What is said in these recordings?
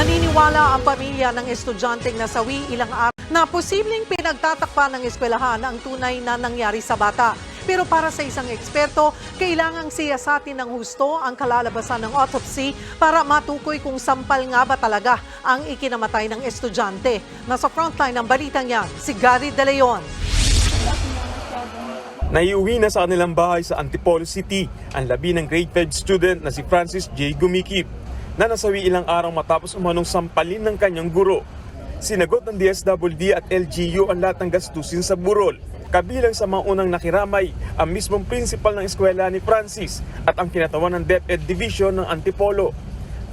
Naniniwala ang pamilya ng estudyanteng nasawi ilang araw na posibleng pinagtatakpan ng eskwelahan ang tunay na nangyari sa bata. Pero para sa isang eksperto, kailangang siyasatin ng husto ang kalalabasan ng autopsy para matukoy kung sampal nga ba talaga ang ikinamatay ng estudyante. Nasa frontline ng balitang yan, si Gary De Leon. Naiuwi na sa kanilang bahay sa Antipolo City ang labi ng grade 5 student na si Francis J. Gumikip na nasawi ilang araw matapos umanong sampalin ng kanyang guro. Sinagot ng DSWD at LGU ang lahat ng gastusin sa burol. Kabilang sa mga unang nakiramay ang mismong principal ng eskwela ni Francis at ang kinatawan ng DepEd Division ng Antipolo.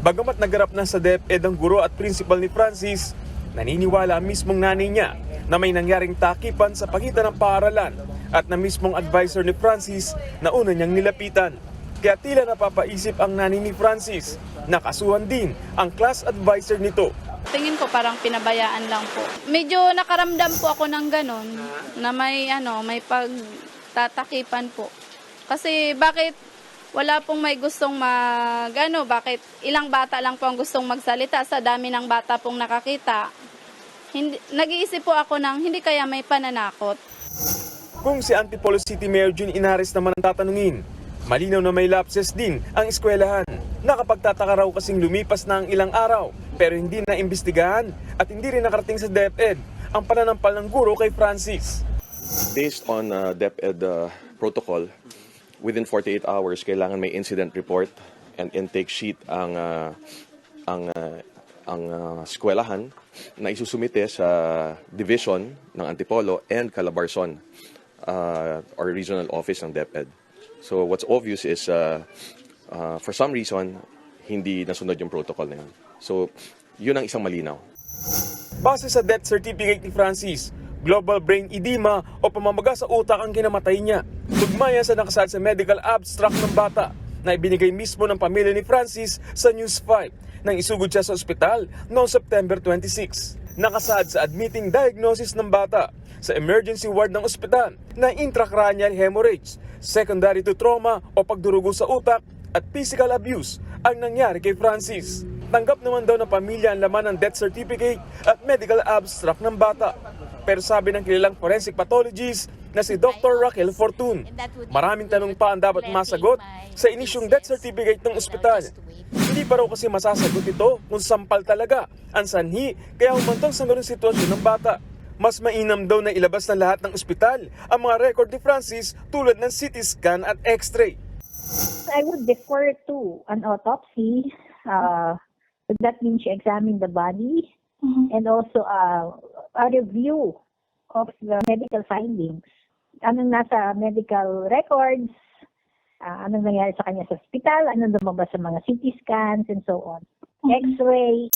Bagamat nagarap na sa DepEd ang guro at principal ni Francis, naniniwala ang mismong nanay niya na may nangyaring takipan sa pagitan ng paaralan at na mismong advisor ni Francis na una niyang nilapitan. Kaya tila napapaisip ang nanay ni Francis na kasuhan din ang class advisor nito Tingin ko parang pinabayaan lang po. Medyo nakaramdam po ako ng ganon na may ano, may pagtatakipan po. Kasi bakit wala pong may gustong mag ano, bakit ilang bata lang po ang gustong magsalita sa dami ng bata pong nakakita. Hindi, nag-iisip po ako ng hindi kaya may pananakot. Kung si Antipolo City Mayor June Inares naman ang tatanungin, malinaw na may lapses din ang eskwelahan. Nakapagtataka raw kasing lumipas na ang ilang araw pero hindi na imbestigahan at hindi rin nakarating sa DepEd ang pananampal ng guro kay Francis. Based on uh, DepEd uh, protocol, within 48 hours kailangan may incident report and intake sheet ang uh, ang uh, ang uh, eskwelahan na isusumite sa division ng Antipolo and Calabarzon uh, or regional office ng DepEd. So what's obvious is uh, uh, for some reason hindi nasunod yung protocol na yun. So yun ang isang malinaw. Base sa death certificate ni Francis, global brain edema o pamamaga sa utak ang kinamatay niya. Tugmaya sa nakasaad sa medical abstract ng bata na ibinigay mismo ng pamilya ni Francis sa News 5 nang isugod siya sa ospital noong September 26. Nakasaad sa admitting diagnosis ng bata sa emergency ward ng ospital na intracranial hemorrhage, secondary to trauma o pagdurugo sa utak at physical abuse ang nangyari kay Francis. Tanggap naman daw ng pamilya ang laman ng death certificate at medical abstract ng bata. Pero sabi ng kilalang forensic pathologist na si Dr. Raquel Fortun, maraming tanong pa ang dapat masagot sa inisyong death certificate ng ospital. Hindi pa raw kasi masasagot ito kung sampal talaga ang sanhi kaya humantong sa ganung sitwasyon ng bata. Mas mainam daw na ilabas ng lahat ng ospital ang mga record ni Francis tulad ng CT scan at x-ray. I would defer to an autopsy. Uh, that means you examine the body and also uh, a review of the medical findings. Anong nasa medical records, uh, anong nangyari sa kanya sa hospital, anong lumabas sa mga CT scans and so on. X-ray,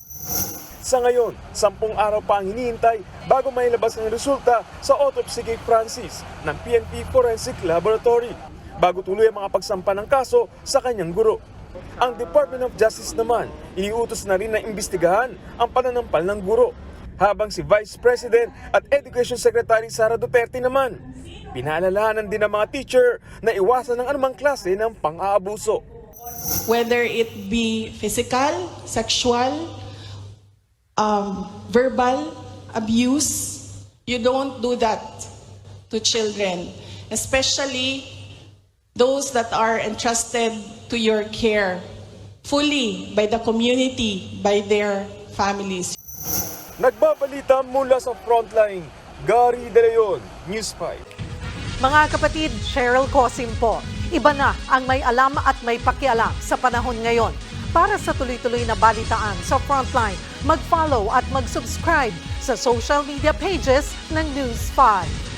Sa ngayon, sampung araw pa ang hinihintay bago mailabas ang resulta sa autopsy kay Francis ng PNP Forensic Laboratory bago tuloy ang mga pagsampa ng kaso sa kanyang guro. Ang Department of Justice naman, iniutos na rin na imbestigahan ang pananampal ng guro. Habang si Vice President at Education Secretary Sara Duterte naman, pinaalalahanan din ng mga teacher na iwasan ng anumang klase ng pang-aabuso. whether it be physical, sexual, um, verbal abuse, you don't do that to children, especially those that are entrusted to your care fully by the community, by their families. Nagbabalita mula sa frontline, Gary De Leon, News 5. Mga kapatid, Cheryl Cosim po. Iba na ang may alam at may pakialam sa panahon ngayon. Para sa tuloy-tuloy na balitaan sa Frontline, mag-follow at mag-subscribe sa social media pages ng News 5.